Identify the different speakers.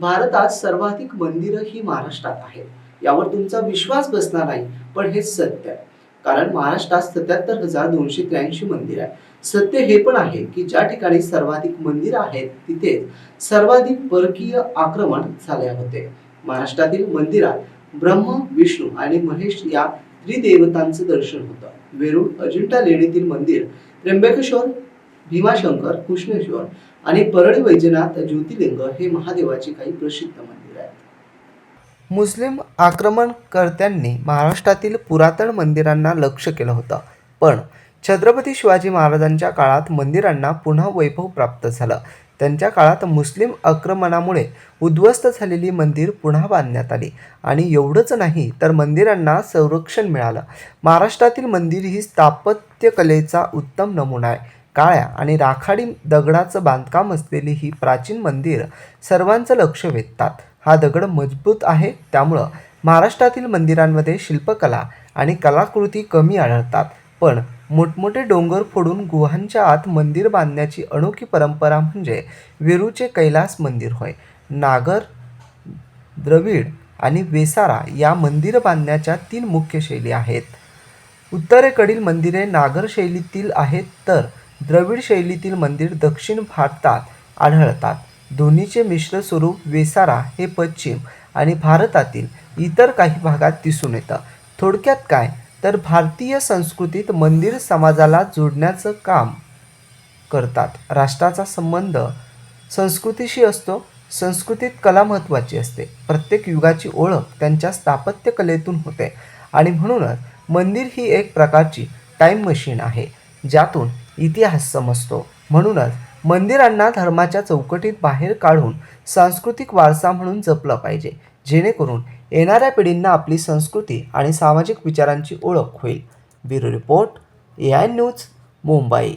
Speaker 1: भारतात सर्वाधिक मंदिरं ही महाराष्ट्रात आहेत. यावर तुमचा विश्वास बसणार नाही पण हे सत्य आहे. कारण महाराष्ट्रात सत्याहत्तर हजार दोनशे त्र्याऐंशी मंदिर आहे सत्य हे पण आहे की ज्या ठिकाणी सर्वाधिक मंदिर आहेत तिथेच सर्वाधिक परकीय आक्रमण झाले होते. महाराष्ट्रातील मंदिरात ब्रह्म विष्णू आणि महेश या त्रिदेवतांचं दर्शन होतं. वेरूळ अजिंठा लेणीतील मंदिर त्र्यंबकेश्वर भीमाशंकर कृष्णेश्वर आणि परळी वैजनाथ ज्योतिलिंग हे महादेवाचे काही प्रसिद्ध मंदिर आहेत. मुस्लिम आक्रमणकर्त्यांनी महाराष्ट्रातील पुरातन मंदिरांना लक्ष केलं होतं. पण छत्रपती शिवाजी महाराजांच्या काळात मंदिरांना पुन्हा वैभव प्राप्त झालं. त्यांच्या काळात मुस्लिम आक्रमणामुळे उद्ध्वस्त झालेली मंदिर पुन्हा बांधण्यात आली. आणि एवढंच नाही तर मंदिरांना संरक्षण मिळालं. महाराष्ट्रातील मंदिर ही स्थापत्यकलेचा उत्तम नमुना आहे. काळ्या आणि राखाडी दगडाचं बांधकाम असलेली ही प्राचीन मंदिर सर्वांचं लक्ष वेधतात. हा दगड मजबूत आहे त्यामुळं महाराष्ट्रातील मंदिरांमध्ये शिल्पकला आणि कलाकृती कमी आढळतात. पण मोठमोठे डोंगर फोडून गुहांच्या आत मंदिर बांधण्याची अनोखी परंपरा म्हणजे वेरूचे कैलास मंदिर होय. नागर द्रविड आणि वेसारा या मंदिर बांधण्याच्या तीन मुख्य शैली आहेत. उत्तरेकडील मंदिरे नागर शैलीतील आहेत तर द्रविड शैलीतील मंदिर दक्षिण भारतात आढळतात. दोन्हीचे मिश्र स्वरूप वेसारा हे पश्चिम आणि भारतातील इतर काही भागात दिसून येतं. थोडक्यात काय? तर भारतीय संस्कृतीत मंदिर समाजाला जोडण्याचं काम करतात. राष्ट्राचा संबंध संस्कृतीशी असतो. संस्कृतीत कला महत्त्वाची असते. प्रत्येक युगाची ओळख त्यांच्या स्थापत्यकलेतून होते. आणि म्हणूनच मंदिर ही एक प्रकारची टाईम मशीन आहे ज्यातून इतिहास समजतो. म्हणूनच मंदिरांना धर्माच्या चौकटीत बाहेर काढून सांस्कृतिक वारसा म्हणून जपलं पाहिजे जेणेकरून येणाऱ्या पिढींना आपली संस्कृती आणि सामाजिक विचारांची ओळख होईल. Bureau report A I news Mumbai.